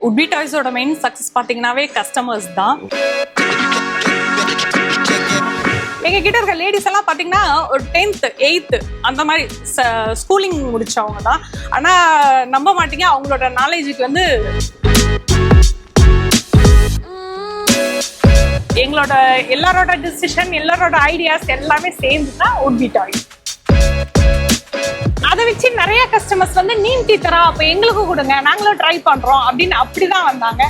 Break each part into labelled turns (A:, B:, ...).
A: உட்பி டாய்ஸோட main success பார்த்தீங்கன்னாவே customers தான். எங்க கிட்ட இருக்க லேடிஸ் எல்லாம் பார்த்தீங்கன்னா ஒரு டென்த் எயித்து அந்த மாதிரி ஸ்கூலிங் முடிச்சவங்க தான். ஆனா நம்ப மாட்டீங்க அவங்களோட நாலேஜுக்கு வந்து எங்களோட எல்லாரோட டிசிஷன் எல்லாரோட ஐடியாஸ் எல்லாமே சேர்ந்து தான் உட்பி டாய்ஸ் அதை வச்சு நிறைய கஸ்டமர்ஸ் வந்து நீம் டீச்சரா? அப்ப எங்களுக்கு கொடுங்க. நாங்களும் ட்ரை பண்றோம். அப்படின்னு அப்படிதான் வந்தாங்க.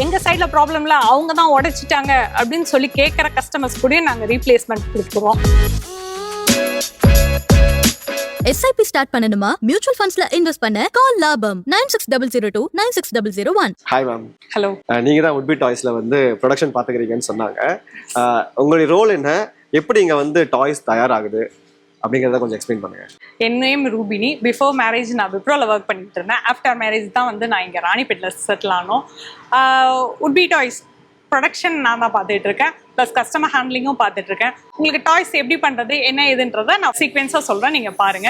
A: எங்க சைட்ல ப்ராப்ளம்ல அவங்க தான் உடைச்சிட்டாங்க அப்படின்னு சொல்லி கேட்குற கஸ்டமர்ஸ் கூட நாங்க ரீப்ளேஸ்மெண்ட் கொடுக்குறோம்
B: எஸ்ஐபி ஸ்டார்ட் பண்ணணுமா? மியூச்சுவல் ஃபண்ட்ஸ்ல இன்வெஸ்ட் பண்ண கால் லாபம். Nine six double zero two nine six double zero one
C: hi ma'am
A: hello
C: நீங்க தான் உட்பி டாய்ஸ்ல வந்து ப்ரொடக்ஷன் பாத்துக்கிறீங்கன்னு சொன்னாங்க. உங்களுடைய ரோல் என்ன? எப்படி இங்க வந்து டாய்ஸ் தயாராகுது? அப்படிங்கறத கொஞ்சம் எக்ஸ்பிளைன் பண்ணுங்க.
A: என் நேம் ரூபினி. பிஃபோர் மேரேஜ் நான் விப்ரோவில் ஒர்க் பண்ணிட்டு இருந்தேன். ஆஃப்டர் மேரேஜ் தான் வந்து நான் இங்கே ராணிப்பேட்டில் செட்டில் ஆனோம். உட்பி டாய்ஸ் ப்ரொடக்ஷன் நான் தான் பார்த்துட்டு இருக்கேன். ப்ளஸ் கஸ்டமர் ஹேண்ட்லிங்கும் பார்த்துட்டு இருக்கேன். உங்களுக்கு டாய்ஸ் எப்படி பண்ணுறது என்ன ஏதுன்றதை நான் சீக்வென்ஸாக சொல்கிறேன் நீங்கள் பாருங்க.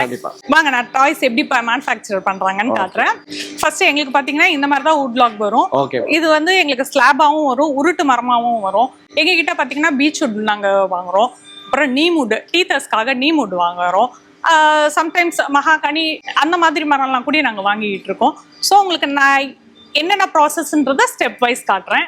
A: வாங்க நான் டாய்ஸ் எப்படி மேனுஃபேக்சர் பண்ணுறாங்கன்னு காட்டுறேன். ஃபர்ஸ்ட் எங்களுக்கு பார்த்தீங்கன்னா இந்த மாதிரி தான் வுட் லாக் வரும்.
C: ஓகே
A: இது வந்து எங்களுக்கு ஸ்லாபாவும் வரும் உருட்டு மரமாவும் வரும். எங்க கிட்ட பாத்தீங்கன்னா பீச் வுட் நாங்க வாங்குறோம். அப்புறம் நீமுட் டீத்தர்ஸ்க்காக நீ மூடு வாங்குறோம் சம்டைம்ஸ் மகாகனி அந்த மாதிரி மரம்லாம் கூட நாங்கள் வாங்கிட்டு இருக்கோம். ஸோ உங்களுக்கு நான் என்னென்ன ப்ராசஸ்ன்றத ஸ்டெப் வைஸ் காட்டுறேன்.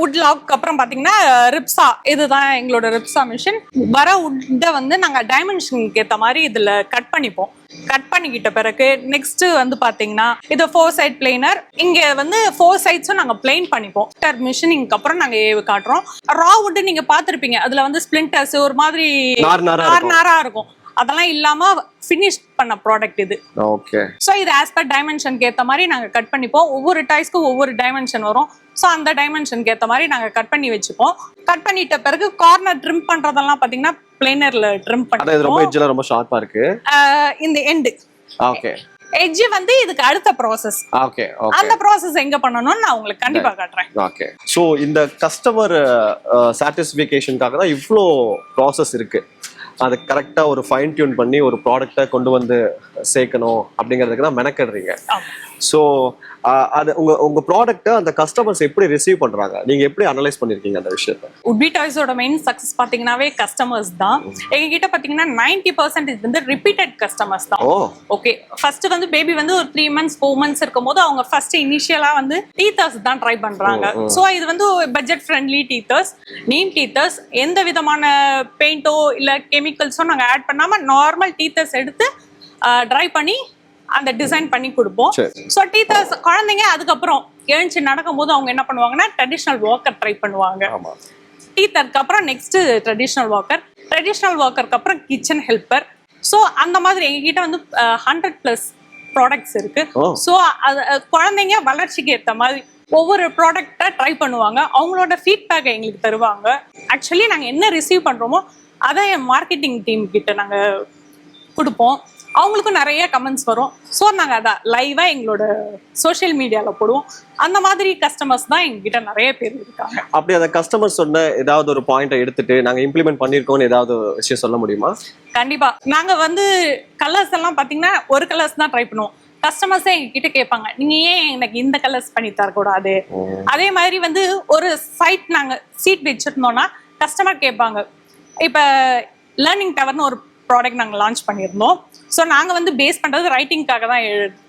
A: வுட் லாக் அப்புறம் பார்த்தீங்கன்னா ரிப்ஸா இதுதான் எங்களோட ரிப்ஸா மிஷின் வர வுட்டை வந்து நாங்கள் டைமென்ஷனுக்கு ஏற்ற மாதிரி இதில் கட் பண்ணிப்போம். கட் பண்ணிக்கிட்ட பிறகு நெக்ஸ்ட் வந்து பாத்தீங்கன்னா இது ஃபோர் சைட் பிளெயினர் இங்க வந்து ஃபோர் சைட்ஸும் நாங்க பிளெயின் பண்ணிப்போம். டர் மிஷினிங்க்கு அப்புறம் நாங்க ஏவு காட்டுறோம். ரா வுட் நீங்க பாத்திருப்பீங்க. அதுல வந்து ஸ்பிளிண்டர்ஸ் ஒரு மாதிரி
C: நார் நாரா இருக்கும்.
A: அதெல்லாம் இல்லாம ஃபினிஷ் பண்ண ப்ராடக்ட் இது.
C: ஓகே
A: ஸோ இது ஆஸ் பர் டைமென்ஷனுக்கு ஏற்ற மாதிரி நாங்கள் கட் பண்ணிப்போம். ஒவ்வொரு டாய்ஸ்க்கும் ஒவ்வொரு டைமென்ஷன் வரும். ஸோ அந்த டைமென்ஷனுக்கு ஏற்ற மாதிரி நாங்கள் கட் பண்ணி வச்சுப்போம். கட் பண்ணிட்ட பிறகு கார்னர் ட்ரிம் பண்றதெல்லாம் பார்த்தீங்கன்னா பிளேனர்ல ட்ரிம்
C: இது ரொம்ப
A: பண்ணி
C: எட்ஜெல்லாம் ரொம்ப ஷார்ப்பா இருக்கு.
A: இந்த எண்டு
C: ஓகே
A: எட்ஜ் வந்து இதுக்கு அடுத்த ப்ராசஸ்
C: ஓகே ஓகே
A: அந்த ப்ராசஸ் எங்க பண்ணணும்னு நான் உங்களுக்கு கண்டிப்பா காட்டுறேன்.
C: ஓகே ஸோ இந்த கஸ்டமர் சாட்டிஸ்ஃபிகேஷனுக்காக தான் இவ்வளோ ப்ராசஸ் இருக்கு. அது கரெக்டாக ஒரு ஃபைன் டியூன் பண்ணி ஒரு ப்ராடக்டை கொண்டு வந்து சேர்க்கணும் அப்படிங்கிறதுக்கு தான் மெனக்கிடுறீங்க. ஸோ அது உங்க உங்க ப்ராடக்ட்டை அந்த கஸ்டமர்ஸ் எப்படி ரிசீவ் பண்றாங்க? நீங்க எப்படி அனலைஸ் பண்ணிருக்கீங்க அந்த விஷயத்த?
A: உட்பி டாய்ஸோட மெயின் சக்சஸ் பாத்தீங்கன்னாவே கஸ்டமர்ஸ் தான். எங்க கிட்ட பாத்தீங்கன்னா நைன்டி பர்சன்டேஜ் வந்து ரிப்பீட்டட் கஸ்டமர்ஸ் தான். ஓகே ஃபர்ஸ்ட் வந்து பேபி வந்து ஒரு த்ரீ மந்த்ஸ் ஃபோர் மந்த்ஸ் இருக்கும்போது அவங்க ஃபர்ஸ்ட் இனிஷியலா வந்து டீத்தர்ஸ் தான் ட்ரை பண்றாங்க. ஸோ இது வந்து budget friendly teethers neem teethers எந்த விதமான பெயிண்டோ இல்ல கெமிக்கல்ஸோ நாங்க ஆட் பண்ணாம நார்மல் டீத்தர்ஸ் எடுத்து ட்ரை பண்ணி அந்த டிசைன் பண்ணி கொடுப்போம். ஸோ டீத்தர்ஸ் குழந்தைங்க அதுக்கப்புறம் எழுந்துச்சு நடக்கும்போது அவங்க என்ன பண்ணுவாங்கன்னா ட்ரெடிஷ்னல் வாக்கர் ட்ரை பண்ணுவாங்க. டீத்தருக்கு அப்புறம் நெக்ஸ்ட் ட்ரெடிஷ்னல் வாக்கர் ட்ரெடிஷ்னல் வாக்கருக்கு அப்புறம் கிச்சன் ஹெல்ப்பர் ஸோ அந்த மாதிரி எங்ககிட்ட வந்து ஹண்ட்ரட் ப்ளஸ் ப்ராடக்ட்ஸ் இருக்கு. ஸோ அது குழந்தைங்க வளர்ச்சிக்கு ஏற்ற மாதிரி ஒவ்வொரு ப்ராடக்டை ட்ரை பண்ணுவாங்க. அவங்களோட ஃபீட்பேக்கை எங்களுக்கு தருவாங்க. ஆக்சுவலி நாங்கள் என்ன ரிசீவ் பண்ணுறோமோ அதை என் மார்க்கெட்டிங் டீம் கிட்ட நாங்கள் கொடுப்போம். அவங்களுக்கும் நிறைய கமெண்ட்ஸ் வரும். ஸோ நாங்கள் அதை லைவாக எங்களோட சோஷியல் மீடியாவில் போடுவோம். அந்த மாதிரி கஸ்டமர்ஸ் தான் எங்ககிட்ட நிறைய பேர் இருக்காங்க.
C: அப்படி அந்த கஸ்டமர் சொன்ன ஏதாவது ஒரு பாயிண்ட்டை எடுத்துட்டு நாங்க இம்ப்ளிமெண்ட் பண்ணிருக்கோம்னு ஏதாவது விஷயம் சொல்ல முடியுமா?
A: கண்டிப்பா. நாங்க வந்து கலர்ஸ் எல்லாம் பாத்தீங்கன்னா ஒரு கலர்ஸ் தான் ட்ரை பண்ணுவோம். கஸ்டமர்ஸே எங்க கிட்ட கேட்பாங்க நீங்க ஏன் எனக்கு இந்த கலர்ஸ் பண்ணி தரக்கூடாது அதே மாதிரி வந்து ஒரு சைட் நாங்க சீட் வச்சிருந்தோம்னா கஸ்டமர் கேட்பாங்க. இப்ப லேர்னிங் டவர்னு ஒரு ப்ராடக்ட் நாங்க லான்ச் பண்ணியிருந்தோம். ஸோ நாங்க வந்து பேஸ் பண்றது ரைட்டிங்காக தான்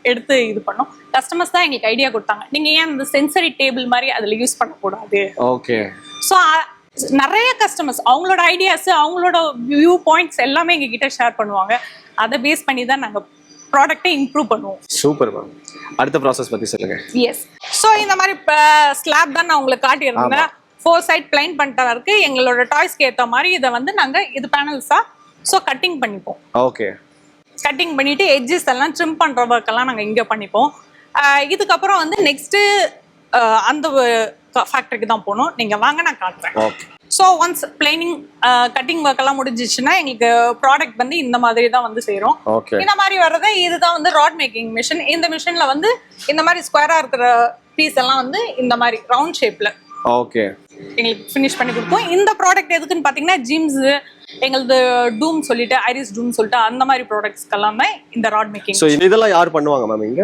A: எடுத்து இது பண்ணோம். கஸ்டமர்ஸ் தான் எங்களுக்கு ஐடியா கொடுத்தாங்க. நீங்க ஏன் இந்த சென்சரி டேபிள் மாதிரி அதுல யூஸ் பண்ணக்கூடாது?
C: ஓகே
A: ஸோ நிறைய கஸ்டமர்ஸ் அவங்களோட ஐடியாஸ் அவங்களோட வியூ பாயிண்ட்ஸ் எல்லாமே எங்க கிட்ட ஷேர் பண்ணுவாங்க. அதை பேஸ் பண்ணி தான் நாங்க ப்ராடக்ட்டை இம்ப்ரூவ் பண்ணுவோம்.
C: சூப்பர் மேம் அடுத்த ப்ராசஸ் பத்தி சொல்லுங்க.
A: எஸ் ஸோ இந்த மாதிரி ஸ்லாப் தான் நான் உங்களுக்கு காட்டியிருந்தேன். ஃபோர் சைட் பிளைன் பண்ணிட்டா இருக்கு எங்களோட டாய்ஸ்க்கு ஏற்ற மாதிரி இதை வந்து நாங்க இது பேனல்ஸா ஸோ கட்டிங் பண்ணிப்போம்.
C: ஓகே
A: கட்டிங் பண்ணிட்டு எட்ஜஸ் எல்லாம் ட்ரிம் பண்ற ஒர்க் எல்லாம் நாங்க இங்க பண்ணிப்போம். இதுக்கப்புறம் வந்து நெக்ஸ்ட் அந்த ஃபேக்டரிக்கு தான் போகணும். நீங்க வாங்க நான் காட்டுறேன். So once planing cutting work எல்லாம் முடிஞ்சிச்சுன்னா எங்களுக்கு ப்ராடக்ட் வந்து இந்த மாதிரி தான் வந்து சேரும்.
C: ஓகே
A: இந்த மாதிரி வர்றது இதுதான் வந்து ராட் மேக்கிங் மிஷின் இந்த மிஷின்ல வந்து இந்த மாதிரி ஸ்கொயரா இருக்கிற பீஸ் எல்லாம் வந்து இந்த மாதிரி ரவுண்ட் ஷேப்ல
C: ஓகே
A: எங்களுக்கு ஃபினிஷ் பண்ணி கொடுப்போம் இந்த ப்ராடக்ட் எதுக்குன்னு பார்த்தீங்கன்னா ஜிம்ஸ் எங்களது டூம் சொல்லிட்டு ஐரிஸ் டூம் சொல்லிட்டு அந்த மாதிரி ப்ராடக்ட்ஸ்க்கு தான் இந்த ராட் மேக்கிங்
C: ஸோ இதெல்லாம் யார் பண்ணுவாங்க மேம் இங்க?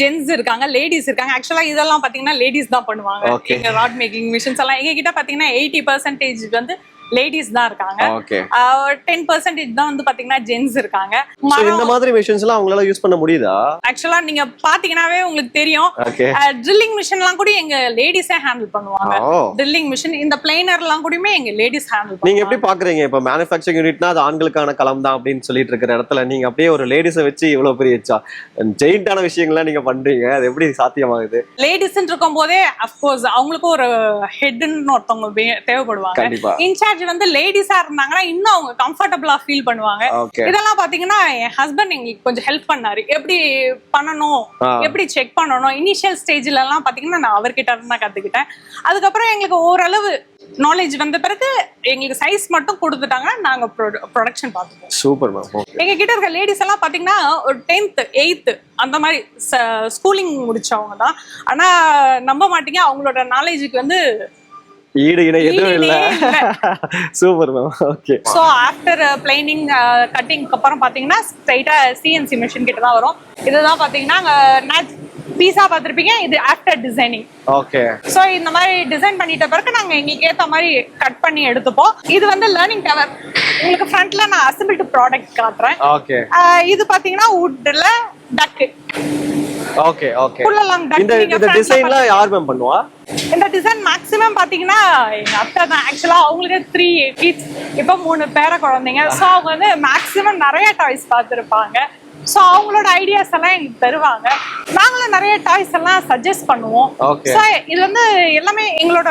A: ஜென்ஸ் இருக்காங்க லேடிஸ் இருக்காங்க. ஆக்சுவலா இதெல்லாம் பாத்தீங்கன்னா லேடிஸ் தான் பண்ணுவாங்க. எங்க ராட் மேக்கிங் மிஷின்ஸ் எல்லாம் எங்க கிட்ட பாத்தீங்கன்னா எயிட்டி பர்சன்டேஜ் வந்து லேடிஸ் தான் இருக்காங்க. டென் பர்சன்டேஜ் தான் வந்து பாத்தீங்கன்னா ஜென்ஸ் இருக்காங்க.
C: இந்த மாதிரி மிஷின்ஸ் எல்லாம் அவங்களால யூஸ் பண்ண முடியுதா?
A: ஆக்சுவலா நீங்க பாத்தீங்கன்னாவே உங்களுக்கு தெரியும். ட்ரில்லிங் மிஷின் எல்லாம் கூட எங்க லேடிஸே ஹேண்டில் பண்ணுவாங்க. ட்ரில்லிங் மிஷின் இந்த பிளைனர் எல்லாம் கூடயுமே எங்க லேடிஸ் ஹேண்டில்
C: நீங்க எப்படி பாக்குறீங்க? இப்ப மேனுஃபேக்சரிங் யூனிட்னா அது ஆண்களுக்கான களம் தான் அப்படின்னு சொல்லிட்டு இருக்கிற இடத்துல நீங்க அப்படியே ஒரு லேடிஸை வச்சு இவ்வளவு பெரிய ஜெயிண்டான விஷயங்கள்லாம் நீங்க பண்றீங்க. அது எப்படி சாத்தியமாகுது?
A: லேடிஸ் இருக்கும் போதே அப்கோர்ஸ் அவங்களுக்கும் ஒரு ஹெட்னு ஒருத்தவங்க தேவைப்படுவாங்க.
C: கண்டிப்பா.
A: இன்சார்ஜ் வந்து லேடிஸா இருந்தாங்கன்னா இன்னும் அவங்க கம்ஃபர்டபுளா ஃபீல் பண்ணுவாங்க. இதெல்லாம் பாத்தீங்கன்னா என் ஹஸ்பண்ட் எங்களுக்கு கொஞ்சம் ஹெல்ப் பண்ணாரு. எப்படி பண்ணணும். எப்படி செக் பண்ணணும் இனிஷியல் ஸ்டேஜ்ல எல்லாம் பாத்தீங்கன்னா நான் அவர்கிட்ட இருந்து தான் கத்துக்கிட்டேன். அதுக்கப்புறம் எங்களுக்கு ஓரளவு நாலேஜ் வந்த பிறகு எங்களுக்கு சைஸ் மட்டும் கொடுத்துட்டாங்கன்னா நாங்க ப்ரொடக்ஷன் பார்த்துப்போம்
C: சூப்பர்
A: எங்க கிட்ட இருக்க லேடிஸ் எல்லாம் பாத்தீங்கன்னா ஒரு டென்த் எயித்து அந்த மாதிரி ஸ்கூலிங் முடிச்சவங்க தான். ஆனா நம்ப மாட்டீங்க. அவங்களோட நாலேஜுக்கு வந்து
C: ஈடு இணை எதுவும் இல்ல. Super ma'am okay
A: so after planing கட்டிங்க்கு அப்புறம் பார்த்தீங்கன்னா ஸ்ட்ரைட்டாக சிஎன்சி மிஷின் கிட்ட தான் வரும். இதுதான் பார்த்தீங்கன்னா பீஸா பார்த்துருப்பீங்க. இது ஆஃப்டர் டிசைனிங்
C: ஓகே
A: ஸோ இந்த மாதிரி டிசைன் பண்ணிட்ட பிறகு நாங்கள் எங்களுக்கு ஏற்ற மாதிரி கட் பண்ணி எடுத்துப்போம். இது வந்து லேர்னிங் டவர் உங்களுக்கு ஃப்ரண்ட்ல நான் அசம்பிள் டு ப்ராடக்ட் காட்டுறேன்
C: ஓகே
A: இது பார்த்தீங்கன்னா வுட்ல டக்கு
C: ஓகே ஓகே இந்த இந்த டிசைன்லாம் யார் மேம் பண்ணுவா?
A: இந்த டிசைன் மேக்ஸிமம் பாத்தீங்கன்னா எங்க அத்தை தான். ஆக்சுவலா அவங்களுக்கு த்ரீ கிட்ஸ் இப்போ மூணு பேர குழந்தைங்க. ஸோ அவங்க வந்து மேக்ஸிமம் நிறைய டாய்ஸ் பார்த்துருப்பாங்க. ஸோ அவங்களோட ஐடியாஸ் எல்லாம் எங்களுக்கு தருவாங்க. நாங்களும் நிறைய டாய்ஸ் எல்லாம் சஜஸ்ட் பண்ணுவோம். ஸோ இது வந்து எல்லாமே எங்களோட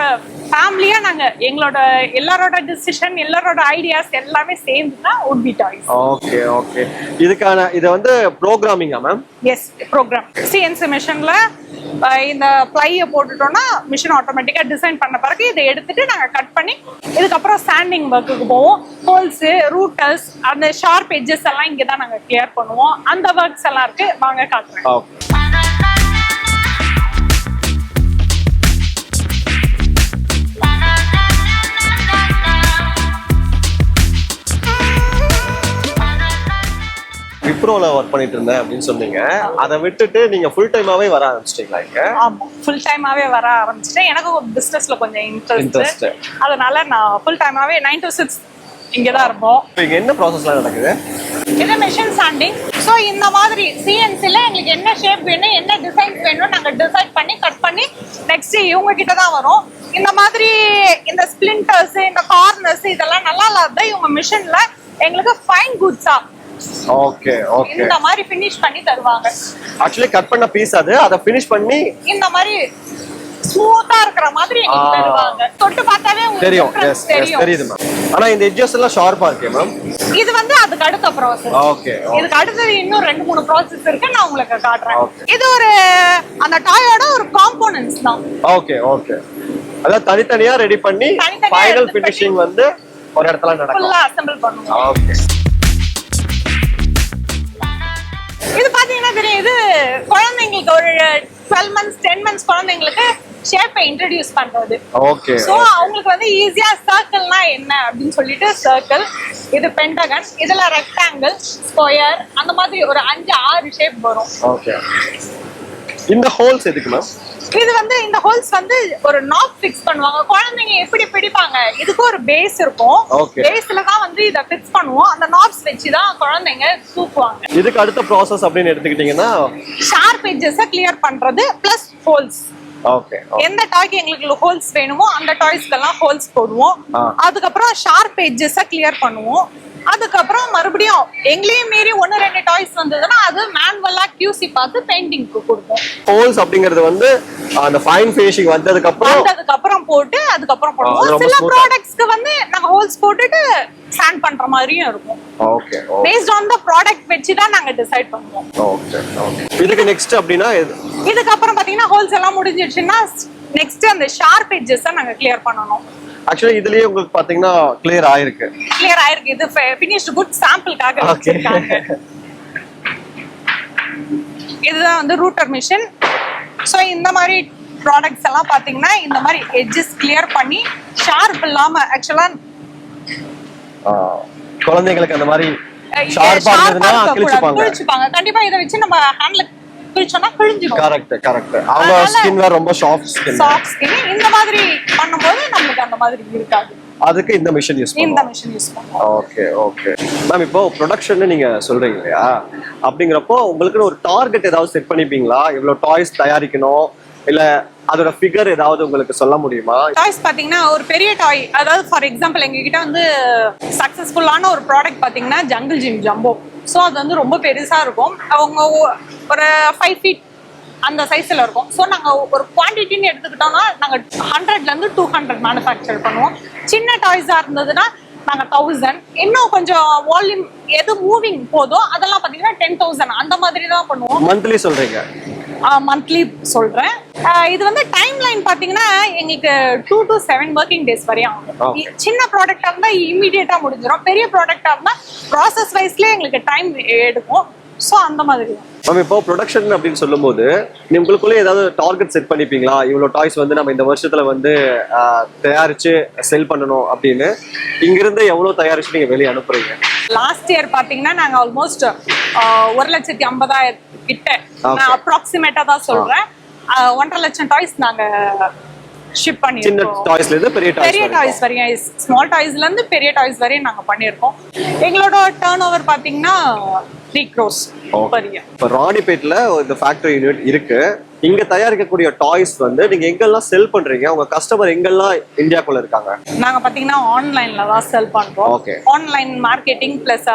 A: ஃபேமிலியா நாங்க எங்களோட எல்லாரோட டிசிஷன் எல்லாரோட ஐடியாஸ் எல்லாமே சேர்ந்து தான் wood B toys
C: okay okay இதுக்கான இது வந்து ப்ரோக்ராமிங்கா மேம்
A: எஸ் ப்ரோக்ராம் சிஎன்சி மிஷின்ல இந்த பிளையை போட்டுட்டோம்னா மிஷின் ஆட்டோமேட்டிக்கா டிசைன் பண்ண பிறகு இதை எடுத்துட்டு நாங்க கட் பண்ணி இதுக்கப்புறம் சாண்டிங் ஒர்க்குக்கு போவோம். ஹோல்ஸ் ரூட்டர்ஸ் அந்த ஷார்ப் எட்ஜஸ் எல்லாம் இங்க தான் நாங்க கிளியர் பண்ணுவோம். அந்த ஒர்க்ஸ் எல்லாம் இருக்கு. வாங்க காட்டுறேன்.
C: விப்ரோல ஒர்க் பண்ணிட்டு இருந்தேன் அப்படின்னு சொன்னீங்க. அதை விட்டுட்டு நீங்க ஃபுல் டைமாவே வர ஆரம்பிச்சிட்டீங்களா இங்க?
A: ஆமா. ஃபுல் டைமாவே வர ஆரம்பிச்சிட்டேன். எனக்கும் பிசினஸ்ல கொஞ்சம். இன்ட்ரெஸ்ட் அதனால நான் ஃபுல் டைமாவே நைன் டு சிக்ஸ் இங்க தான் இருப்போம்
C: இப்போ இங்க என்ன ப்ராசஸ்லாம் நடக்குது?
A: இது மிஷின் சாண்டிங் ஸோ இந்த மாதிரி சிஎன்சில எங்களுக்கு என்ன ஷேப் வேணும் என்ன டிசைன்ஸ் வேணும் நாங்க டிசைட் பண்ணி கட் பண்ணி நெக்ஸ்ட் இவங்க கிட்ட தான் வரும். இந்த மாதிரி இந்த ஸ்பிளிண்டர்ஸ் இந்த கார்னர்ஸ் இதெல்லாம் நல்லா இல்லாத இவங்க மிஷின்ல எங்களுக்கு ஃபைன் குட்ஸா
C: ஓகே ஓகே
A: இந்த மாதிரி ஃபினிஷ் பண்ணி தருவாங்க.
C: ஆக்சுவலி கட் பண்ண பீஸ் அது. அதை ஃபினிஷ் பண்ணி
A: இந்த மாதிரி ஸ்மூத்தா இருக்கிற மாதிரி. தருவாங்க. தொட்டு பார்த்தாவே உங்களுக்கு
C: தெரியும். தெரியுது மேம் ஆனா இந்த எட்ஜஸ் எல்லாம் ஷார்ப்பா இருக்கே மேம்
A: இது வந்து அதுக்கு அடுத்த ப்ராசஸ்
C: ஓகே
A: இதுக்கு அடுத்தது இன்னும் ரெண்டு மூணு ப்ராசஸ் இருக்கு. நான் உங்களுக்கு காட்டுறேன். இது ஒரு அந்த டாயோட ஒரு காம்போனன்ட்ஸ் தான்.
C: ஓகே ஓகே அதான் தனித்தனியா ரெடி பண்ணி ஃபைனல் ஃபினிஷிங் வந்து ஒரு இடத்துல நடக்கும்.
A: ஃபுல்லா அசெம்பிள் பண்ணுவோம்.
C: ஓகே
A: இது பாத்தீங்கன்னா தெரியும். இது குழந்தைங்களுக்கு ஒரு டுவெல் மந்த்ஸ் டென் மந்த்ஸ் குழந்தைங்களுக்கு ஷேப்பை இன்ட்ரடியூஸ் பண்றது.
C: ஓகே
A: சோ அவங்களுக்கு வந்து ஈஸியா சர்க்கிள்னா என்ன அப்படின்னு சொல்லிட்டு சர்க்கிள் இது பென்டகன் இதுல ரெக்டாங்கிள் ஸ்கொயர் அந்த மாதிரி ஒரு அஞ்சு ஆறு ஷேப் வரும்.
C: ஓகே இந்த ஹோல்ஸ் எதுக்கு மேம்
A: இது வந்து இந்த ஹோல்ஸ் வந்து ஒரு நாப் ஃபிக்ஸ் பண்ணுவாங்க. குழந்தைங்க எப்படி பிடிப்பாங்க? இதுக்கு ஒரு பேஸ் இருக்கும். பேஸ்ல தான் வந்து இத ஃபிக்ஸ் பண்ணுவோம். அந்த நாப்ஸ் வச்சு தான் குழந்தைங்க தூக்குவாங்க.
C: இதுக்கு அடுத்த ப்ராசஸ் அப்படின்னு எடுத்துக்கிட்டீங்கன்னா
A: ஷார்ப் எட்ஜஸ் கிளியர் பண்றது பிளஸ் ஹோல்ஸ் எந்த டாய்க்கு எங்களுக்கு ஹோல்ஸ் வேணுமோ அந்த டாய்ஸ்க்கெல்லாம் ஹோல்ஸ் போடுவோம். அதுக்கப்புறம் ஷார்ப் எட்ஜஸ கிளியர் பண்ணுவோம். அதுக்கப்புறம் மறுபடியும் எங்களையும் மீறி ஒன்னு ரெண்டு டாய்ஸ் வந்ததுன்னா அது மேனுவலா கியூசி பார்த்து பெயிண்டிங்க்கு கொடுப்போம்.
C: ஹோல்ஸ் அப்படிங்கிறது வந்து அந்த ஃபைன் ஃபினிஷிங் வந்ததுக்கு அப்புறம்
A: போட்டு அதுக்கப்புறம்
C: ரொம்ப
A: சில ப்ராடக்ட்ஸ்க்கு வந்து நாங்க ஹோல்ஸ் போட்டுட்டு சாண்ட் பண்ற மாதிரியும் இருக்கும்.
C: Okay
A: paste on the product வச்சு தான் நாங்க டிசைட் பண்ணுவோம்.
C: ஓகே இதுக்கு நெக்ஸ்ட் அப்படின்னா இது
A: இதுக்கப்புறம் பாத்தீங்கன்னா ஹோல்ஸ் எல்லாம் முடிஞ்சிடுச்சுன்னா நெக்ஸ்ட் அந்த ஷார்ப் எட்ஜஸ் நாங்க கிளியர் பண்ணணும்.
C: ஆக்சுவலி இதுலயே உங்களுக்கு பாத்தீங்கன்னா கிளியர் ஆயிருக்கு.
A: கிளியர் ஆயிருக்கு. இது ஃபினிஷ்டு குட் சாம்பிளுக்காக வச்சிருக்காங்க. இதுதான் வந்து ரூட்டர் மிஷின். ஸோ இந்த மாதிரி ப்ராடக்ட்ஸ் எல்லாம் பாத்தீங்கன்னா இந்த மாதிரி எட்ஜஸ் கிளியர் பண்ணி ஷார்ப் இல்லாம ஆக்சுவலா
C: ஆஹ் குழந்தைங்களுக்கு அந்த மாதிரி
A: கண்டிப்பா இதை வச்சு நம்ம ஹேண்ட்ல கிழிஞ்சிடும்
C: கரெக்ட் கரெக்ட் அவங்க ஸ்கின் வேற ரொம்ப சாஃப்ட் ஸ்கின்
A: சாஃப்ட் ஸ்கின் இந்த மாதிரி பண்ணும்போது நம்மளுக்கு அந்த மாதிரி இருக்காது.
C: அதுக்கு இந்த மிஷின் யூஸ்
A: இந்த மிஷின் யூஸ் பண்ணுவோம்.
C: ஓகே ஓகே மேம் இப்போ ப்ரொடக்ஷன் நீங்க சொல்றீங்க இல்லையா? அப்படிங்கிறப்போ உங்களுக்குன்னு ஒரு டார்கெட் ஏதாவது செட் பண்ணிப்பீங்களா? இவ்வளவு டாய்ஸ் தயாரிக்கணும். இல்ல அதோட ஃபிகர் ஏதாவது உங்களுக்கு சொல்ல முடியுமா?
A: டாய்ஸ் பாத்தீங்கன்னா ஒரு பெரிய டாய் அதாவது ஃபார் எக்ஸாம்பிள் எங்ககிட்ட வந்து சக்சஸ்ஃபுல்லான ஒரு ப்ராடக்ட் பாத்தீங்கன்னா ஜங்கிள் ஜிம் ஜம்போ ஸோ அது வந்து ரொம்ப பெருசா இருக்கும். அவங்க ஒரு ஃபைவ் ஃபீட் அந்த சைஸ்ல இருக்கும். ஸோ நாங்க ஒரு குவான்டிட்டின்னு எடுத்துக்கிட்டோம்னா நாங்க ஹண்ட்ரட்ல இருந்து டூ ஹண்ட்ரட் மேனுஃபேக்சர் பண்ணுவோம். சின்ன டாய்ஸா இருந்ததுன்னா நாங்க தௌசண்ட் இன்னும் கொஞ்சம் வால்யூம் எது மூவிங் போதோ அதெல்லாம் பாத்தீங்கன்னா டென் தௌசண்ட் அந்த மாதிரி தான் பண்ணுவோம்.
C: மந்த்லி சொல்றீங்க?
A: மந்த்லி சொல்றேன். ஆஹ் இது வந்து டைம் லைன் பாத்தீங்கன்னா எங்களுக்கு two to seven working days வரையும் ஆகும். சின்ன ப்ராடக்டா இருந்தா இமீடியட்டா முடிஞ்சிடும் பெரிய ப்ராடக்டா இருந்தா ப்ராசஸ் வைஸ்லயே எங்களுக்கு டைம் எடுக்கும். ஸோ அந்த மாதிரி.
C: மேம் இப்போ ப்ரொடக்ஷன் அப்படின்னு சொல்லும்போது நீ உங்களுக்குள்ளே ஏதாவது டார்கெட் செட் பண்ணிப்பீங்களா? இவ்வளோ டாய்ஸ் வந்து நம்ம இந்த வருஷத்துல வந்து தயாரிச்சு செல் பண்ணணும் அப்படின்னு. இங்கிருந்து எவ்வளவு தயாரிச்சு நீங்க வெளியே அனுப்புறீங்க?
A: லாஸ்ட் இயர் பாத்தீங்கன்னா நாங்க ஆல்மோஸ்ட் ஒரு லட்சத்தி ஐம்பதாயிரம் கிட்ட நான். அப்ராக்சிமேட்டா தான் சொல்றேன் ஒன்றரை லட்சம் டாய்ஸ் நாங்க ஷிப்
C: சின்ன
A: பண்ணிருக்கோம்
C: டாய்ஸ்ல இருந்து பெரிய
A: பெரிய
C: டாய்ஸ்
A: வரையும் ஸ்மால் டாய்ஸ்ல இருந்து பெரிய டாய்ஸ் வரையும் நாங்க பண்ணியிருக்கோம் எங்களோட டேர்ன் ஓவர் பாத்தீங்கன்னா த்ரீ க்ரோஸ் பெரிய
C: இப்போ ராணிப்பேட்ல இந்த ஃபேக்டரி யூனிட் இருக்கு. இங்க தயாரிக்கக்கூடிய டாய்ஸ் வந்து நீங்க எங்கெல்லாம் செல் பண்றீங்க? உங்க கஸ்டமர் எங்கெல்லாம் இந்தியாக்குள்ள இருக்காங்க?
A: நாங்க பாத்தீங்கன்னா ஆன்லைன்ல தான் செல் பண்றோம். ஆன்லைன் மார்க்கெட்டிங் பிளஸ்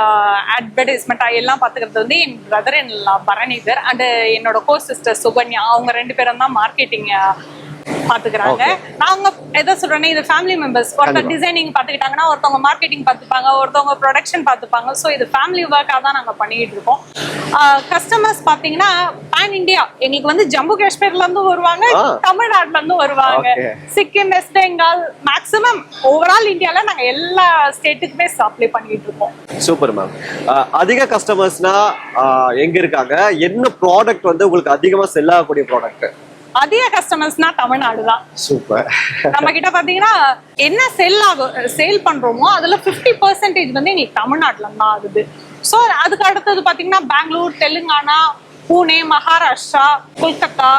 A: அட்வர்டைஸ்மெண்ட் எல்லாம் பாத்துக்கிறது வந்து என் பிரதர் இன் பரணிதர். அண்ட் என்னோட கோ சிஸ்டர் சுகன்யா அவங்க ரெண்டு பேரும் தான் மார்க்கெட்டிங் பாத்துக்கிறாங்க. நாங்க எதை சொல்றேன்னா இது ஃபேமிலி மெம்பர்ஸ் ஒருத்தர். டிசைனிங் பாத்துக்கிட்டாங்கன்னா ஒருத்தவங்க மார்க்கெட்டிங் பாத்துப்பாங்க ஒருத்தவங்க ப்ரொடக்ஷன் பாத்துப்பாங்க. ஸோ இது ஃபேமிலி ஒர்க்காக தான் நாங்க பண்ணிட்டு இருக்கோம். கஸ்டமர்ஸ் பாத்தீங்கன்னா பேன் இந்தியா எங்களுக்கு வந்து ஜம்மு காஷ்மீர்ல இருந்து வருவாங்க. தமிழ்நாட்டுல இருந்து வருவாங்க. சிக்கிம் வெஸ்ட் பெங்கால் மேக்ஸிமம் ஓவரால் இந்தியால நாங்க எல்லா ஸ்டேட்டுக்குமே சப்ளை பண்ணிட்டு இருக்கோம்.
C: சூப்பர் மேம் அதிக கஸ்டமர்ஸ்னா எங்க இருக்காங்க? என்ன ப்ராடக்ட் வந்து உங்களுக்கு அதிகமா செல் ஆகக்கூடிய ப்ராடக்ட்
A: அதிக கஸ்டமர்ஸ்னா தமிழ்நாடு தான்
C: சூப்பர்
A: நம்ம கிட்ட பாத்தீங்கன்னா என்ன செல் ஆகும் சேல் பண்றோமோ அதுல 50% பர்சன்டேஜ் வந்து எங்களுக்கு தமிழ்நாட்டுல தான் ஆகுது. ஸோ அதுக்கு அடுத்தது பாத்தீங்கன்னா பெங்களூர் தெலுங்கானா பூனே மகாராஷ்டிரா கொல்கத்தா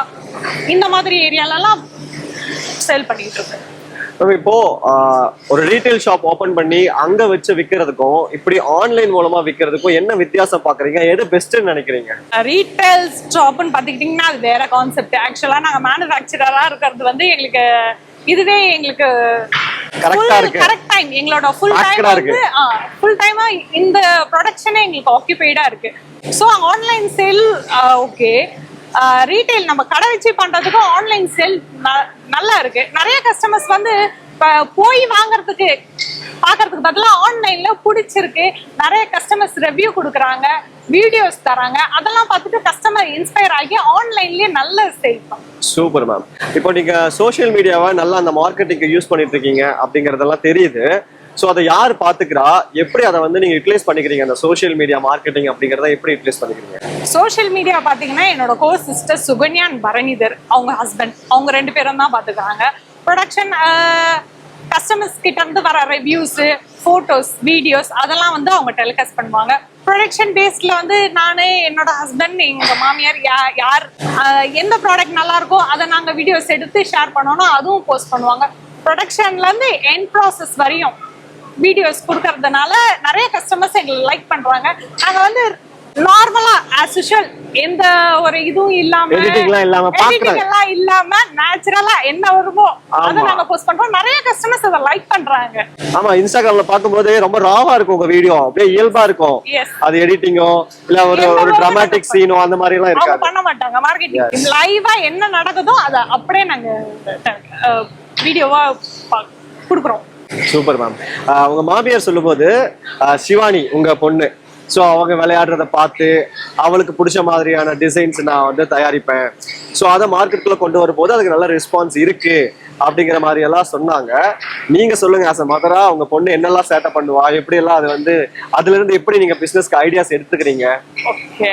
A: இந்த மாதிரி ஏரியாலலாம் சேல் பண்ணிட்டு இருக்கோம்
C: மேம் இப்போ ஒரு ரீட்டைல் ஷாப் ஓபன் பண்ணி அங்க வச்சு விக்கிறதுக்கும் இப்படி ஆன்லைன் மூலமா விக்கிறதுக்கும் என்ன வித்தியாசம் பாக்குறீங்க? எது பெஸ்ட்னு நினைக்கிறீங்க?
A: ரீட்டைல் ஷாப்னு பார்த்துக்கிட்டிங்கன்னா அது வேற கான்செப்ட் ஆக்சுவலாக நாங்கள் மேனுஃபேக்சரராக இருக்கிறது வந்து எங்களுக்கு இதுவே எங்களுக்கு
C: ஆ இருக்கு.
A: கரெக்ட் டைம் எங்களோட ஃபுல் டைம். வந்து ஃபுல் டைமா இந்த ப்ரொடக்ஷனே எங்களுக்கு ஆக்கியபைடா இருக்கு. So online sale okay retail நம்ம கடை வச்சு பண்றதுக்கும் ஆன்லைன் சேல் நல்லா இருக்கு. நிறைய கஸ்டமர்ஸ் வந்து இப்போ போய் வாங்குறதுக்கு பார்க்கறதுக்கு பதிலாக ஆன்லைன்ல பிடிச்சிருக்கு. நிறைய கஸ்டமர்ஸ் ரிவ்யூ கொடுக்குறாங்க வீடியோஸ் தராங்க. அதெல்லாம் பார்த்துட்டு கஸ்டமர் இன்ஸ்பயர் ஆகி ஆன்லைன்லயே நல்ல சேல்
C: சூப்பர் மேம் இப்போ நீங்க சோஷியல் மீடியாவை நல்லா அந்த மார்க்கெட்டிங்க்கு யூஸ் பண்ணிட்டு இருக்கீங்க அப்படிங்கறதெல்லாம் தெரியுது. ஸோ அதை யார் பார்த்துக்கிறா? எப்படி அதை வந்து நீங்கள் யூட்டிலைஸ் பண்ணிக்கிறீங்க? அந்த சோஷியல் மீடியா மார்க்கெட்டிங் அப்படிங்கிறத எப்படி யூட்டிலைஸ் பண்ணிக்கிறீங்க?
A: சோஷியல் மீடியா பார்த்தீங்கன்னா என்னோட கோ சிஸ்டர் சுகன்யான் பரணிதர் அவங்க ஹஸ்பண்ட் அவங்க ரெண்டு பேரும் தான் பார்த்துக்கிறாங்க. ப்ரொடக்ஷன் கஸ்டமர்ஸ் கிட்ட இருந்து வர ரிவ்யூஸு ஃபோட்டோஸ் வீடியோஸ் அதெல்லாம் வந்து அவங்க டெலிகாஸ்ட் பண்ணுவாங்க. ப்ரொடக்ஷன் பேஸ்ட்ல வந்து நான் என்னோட ஹஸ்பண்ட் எங்க மாமியார் யா- யார் எந்த ப்ராடக்ட் நல்லா இருக்கோ அதை நாங்கள் வீடியோஸ் எடுத்து ஷேர் பண்ணோம்னா அதுவும் போஸ்ட் பண்ணுவாங்க. ப்ரொடக்ஷன்லேருந்து என் ப்ராசஸ் வரையும் வீடியோஸ் கொடுக்கறதுனால நிறைய கஸ்டமர்ஸ் எங்களை லைக் பண்றாங்க. நாங்க வந்து நார்மலா ஆஸ் யூஷுவல் எந்த ஒரு இதுவும் இல்லாம
C: இல்லாம.
A: எல்லாம் இல்லாம நேச்சுரலா என்ன வருமோ அதை. நாங்க போஸ்ட் பண்றோம். நிறைய கஸ்டமர்ஸ் அதை லைக் பண்றாங்க.
C: ஆமா இன்ஸ்டாகிராம்ல பார்க்கும்போது ரொம்ப ராவா இருக்கும் உங்க வீடியோ அப்படியே இயல்பா இருக்கும். அது எடிட்டிங்கோ இல்ல ஒரு ஒரு டிராமாட்டிக் சீனோ அந்த மாதிரி எல்லாம் இருக்காது.
A: பண்ண மாட்டாங்க. மார்க்கெட்டிங் லைவா என்ன நடக்குதோ அதை அப்படியே நாங்க வீடியோவா கொடுக்குறோம்.
C: சூப்பர் மேம் உங்க மாமியார் சொல்லும்போது சிவானி உங்க பொண்ணு. ஸோ அவங்க விளையாடுறத பார்த்து அவளுக்கு பிடிச்ச மாதிரியான டிசைன்ஸ் நான் வந்து தயாரிப்பேன். ஸோ அதை மார்க்கெட்டுக்குள்ள கொண்டு வரும்போது அதுக்கு நல்ல ரெஸ்பான்ஸ் இருக்கு அப்படிங்கிற மாதிரி எல்லாம் சொன்னாங்க. நீங்க சொல்லுங்க ஆஸ் அ மதரா உங்க பொண்ணு என்னெல்லாம் சேட்டை பண்ணுவா? எப்படி எல்லாம் அது வந்து அதுல இருந்து எப்படி நீங்க பிசினஸ்க்கு ஐடியாஸ் எடுத்துக்கிறீங்க?
A: ஓகே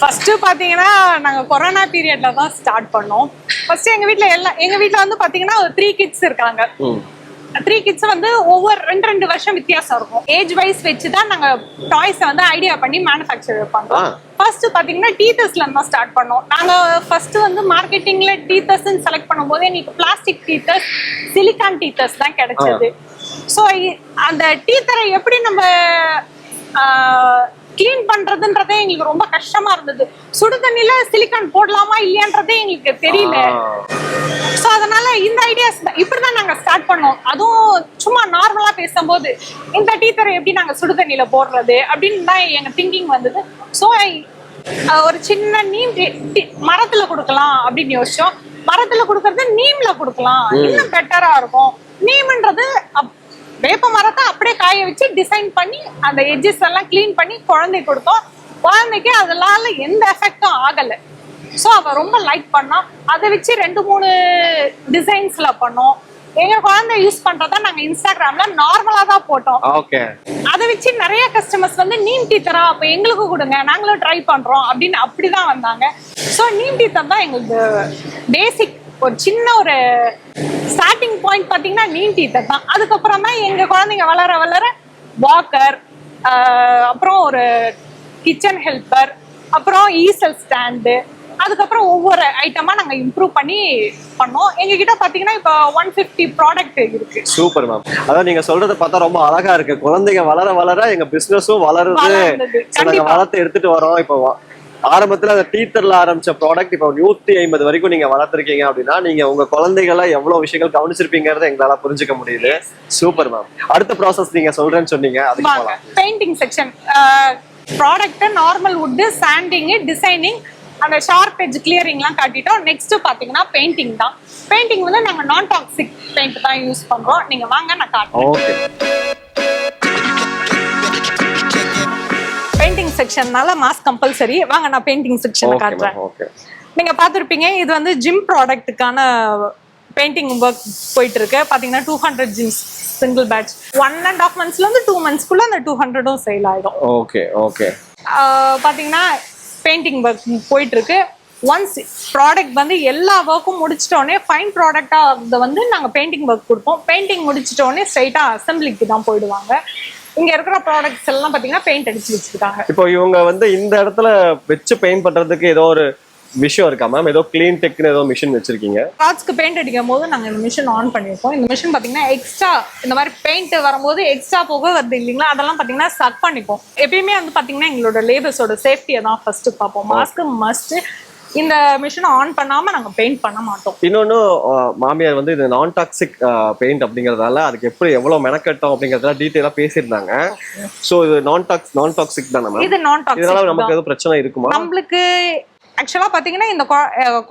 A: ஃபர்ஸ்ட் பாத்தீங்கன்னா நாங்க கொரோனா பீரியட்ல தான் ஸ்டார்ட் பண்ணோம். ஃபர்ஸ்ட் எங்க வீட்ல எல்லாம் எங்க வீட்ல வந்து பாத்தீங்கன்னா ஒரு த்ரீ கிட்ஸ் இருக்காங்க. த்ரீ கிட்ஸ் வந்து ஒவ்வொரு ரெண்டு ரெண்டு வருஷம் வித்தியாசம் இருக்கும். ஏஜ் வைஸ் வச்சு தான் நாங்க டாய்ஸ் வந்து ஐடியா பண்ணி மேனுஃபேக்சர் பண்றோம்.
C: ஆ.
A: ஃபர்ஸ்ட் பாத்தீங்கன்னா டீத்தர்ஸ்ல இருந்து ஸ்டார்ட் பண்ணோம். நாங்க ஃபர்ஸ்ட் வந்து மார்க்கெட்டிங்ல டீத்தர்ஸ் செலக்ட் பண்ணும்போது எங்களுக்கு பிளாஸ்டிக் டீத்தர்ஸ் சிலிக்கான் டீத்தர்ஸ் தான் கிடைச்சது. ஸோ அந்த டீத்தரை எப்படி நம்ம க்ளீன் பண்றதுன்றதே எங்களுக்கு ரொம்ப கஷ்டமா இருந்தது. சுடு தண்ணியில சிலிக்கான் போடலாமா இல்லையான்றதே எங்களுக்கு தெரியல. ஸோ அதனால இந்த ஐடியாஸ் இப்படிதான் நாங்க ஸ்டார்ட் பண்ணோம். அதுவும் சும்மா நார்மலா பேசும்போது இந்த டீத்தரை எப்படி நாங்க சுடு தண்ணியில போடுறது அப்படின்னு தான் எங்க திங்கிங் வந்தது. ஸோ ஒரு சின்ன நீம் மரத்துல கொடுக்கலாம் அப்படின்னு யோசிச்சோம். மரத்துல கொடுக்கறது நீம்ல கொடுக்கலாம். இன்னும் பெட்டரா இருக்கும். நீம்ன்றது வேப்ப மரத்தை அப்படியே காய வச்சு டிசைன் பண்ணி அந்த எட்ஜஸ் எல்லாம் க்ளீன் பண்ணி குழந்தை கொடுத்தோம். குழந்தைக்கு அதனால எந்த எஃபெக்டும் ஆகலை. ஸோ அவ ரொம்ப லைக் பண்ணா. அதை வச்சு ரெண்டு மூணு டிசைன்ஸ்ல பண்ணோம். எங்க குழந்தை யூஸ் பண்றதா நாங்க இன்ஸ்டாகிராம்ல நார்மலா தான் போட்டோம்.
C: ஓகே
A: அதை வச்சு நிறைய கஸ்டமர்ஸ் வந்து நீம் டீத்தரா அப்ப எங்களுக்கு கொடுங்க. நாங்களும் ட்ரை பண்றோம். அப்படின்னு அப்படிதான் வந்தாங்க. ஸோ நீம் டீத்தர் தான் எங்களுக்கு பேசிக் ஒரு சின்ன ஒரு ஸ்டார்டிங் பாயிண்ட் பாத்தீங்கன்னா நீம் டீத்தர் தான். அதுக்கப்புறம் தான் எங்க குழந்தைங்க வளர வளர வாக்கர் அப்புறம் ஒரு கிச்சன் ஹெல்ப்பர் அப்புறம் ஈசல் ஸ்டாண்டு அதுக்கப்புறம் ஒவ்வொரு ஐட்டமா நாங்க இம்ப்ரூவ் பண்ணி பண்ணோம். எங்க கிட்ட பாத்தீங்கன்னா இப்போ ஒன் ஃபிஃப்டி ப்ராடக்ட் இருக்கு.
C: சூப்பர் மேம் அதான் நீங்க சொல்றத பார்த்தா ரொம்ப அழகா இருக்கு. குழந்தைங்க வளர வளர எங்க பிசினஸும் வளருது.
A: வளர்ந்தது.
C: So, நாங்க
A: கண்டிப்பா.
C: வளர்த்து எடுத்துட்டு வரோம். இப்போ ஆரம்பத்துல அந்த டீத்தர்ல ஆரம்பிச்ச ப்ராடக்ட் இப்போ நூத்தி ஐம்பது வரைக்கும் நீங்க வளர்த்துருக்கீங்க அப்படின்னா நீங்க உங்க குழந்தைகளை எவ்வளவு விஷயங்கள் கவனிச்சிருப்பீங்கறத எங்களால புரிஞ்சுக்க முடியுது. சூப்பர் மேம் அடுத்த ப்ராசஸ் நீங்க சொல்றேன்னு சொன்னீங்க அதுக்கு
A: painting section product normal wood sanding designing அந்த ஷார்ப் எட்ஜ் கிளியரிங்லாம் காட்டிட்டோம். நெக்ஸ்ட் பாத்தீங்கன்னா பெயிண்டிங் தான். பெயிண்டிங் வந்து நாங்க நான் டாக்ஸிக் பெயிண்ட் தான் யூஸ் பண்றோம் நீங்க வாங்க நான் காட்டுறேன். செக்ஷன்னால மாஸ் கம்பல்சரி வாங்க நான் பெயிண்டிங் செக்ஷன் காட்டுறேன். நீங்க பார்த்திருப்பீங்க இது வந்து ஜிம் ப்ராடக்ட்டுக்கான பெயிண்டிங் ஒர்க் போயிட்டு இருக்கு பாத்தீங்கன்னா two hundred Cheems single batch one and half மந்த்ஸ்ல இருந்து டூ மந்த்ஸ்க்குள்ள அந்த டூ ஹண்ட்ரடும் சேல் ஆயிடும்.
C: ஓகே ஓகே
A: பாத்தீங்கன்னா பெயிண்டிங் ஒர்க் போயிட்டு இருக்கு ஒன்ஸ் ப்ராடக்ட் வந்து எல்லா ஒர்க்கும் முடிச்சிட்டோடனே ஃபைன் ப்ராடக்டா அதை வந்து நாங்க பெயிண்டிங் ஒர்க் கொடுப்போம். பெயிண்டிங் முடிச்சிட்டோடனே ஸ்ட்ரைட்டா அசம்பிளிக்கு தான் போயிடுவாங்க. இங்க இருக்கிற ப்ராடக்ட்ஸ் எல்லாம் பாத்தீங்கன்னா பெயிண்ட் அடிச்சு வச்சிருக்காங்க.
C: இப்போ இவங்க வந்து இந்த இடத்துல வச்சு பெயிண்ட் பண்றதுக்கு ஏதோ ஒரு விஷயம் இருக்கா மேம் ஏதோ கிளீன் டெக்னு ஏதோ மிஷின் வச்சிருக்கீங்க.
A: ராட்ஸ்க்கு பெயிண்ட் அடிக்கும் போது நாங்க இந்த மிஷின் ஆன் பண்ணியிருக்கோம் இந்த மிஷின் பாத்தீங்கன்னா எக்ஸ்ட்ரா இந்த மாதிரி பெயிண்ட் வரும்போது எக்ஸ்ட்ரா போக வருது இல்லைங்களா? அதெல்லாம் பாத்தீங்கன்னா சக் பண்ணிப்போம். எப்பயுமே வந்து பாத்தீங்கன்னா எங்களோட லேபர்ஸோட சேஃப்டியை தான் ஃபர்ஸ்ட் பார்ப்போம். மாஸ்க் மஸ்ட் இந்த மிஷினை ஆன் பண்ணாம நாங்க பெயிண்ட் பண்ண மாட்டோம்.
C: இன்னொன்னு மாமியார் வந்து இது நான் டாக்ஸிக் பெயிண்ட் அப்படிங்கறதால அதுக்கு எப்படி எவ்வளவு மெனக்கட்டும் அப்படிங்கறதெல்லாம் டீட்டெயிலா பேசியிருந்தாங்க. சோ இது நான் டாக்ஸ் நான் டாக்ஸிக் தானே மேம்
A: இது நான்
C: இதனால
A: டாக்ஸிக்
C: நமக்கு எதுவும் பிரச்சனை இருக்குமா?
A: நம்மளுக்கு ஆக்சுவலா பாத்தீங்கன்னா இந்த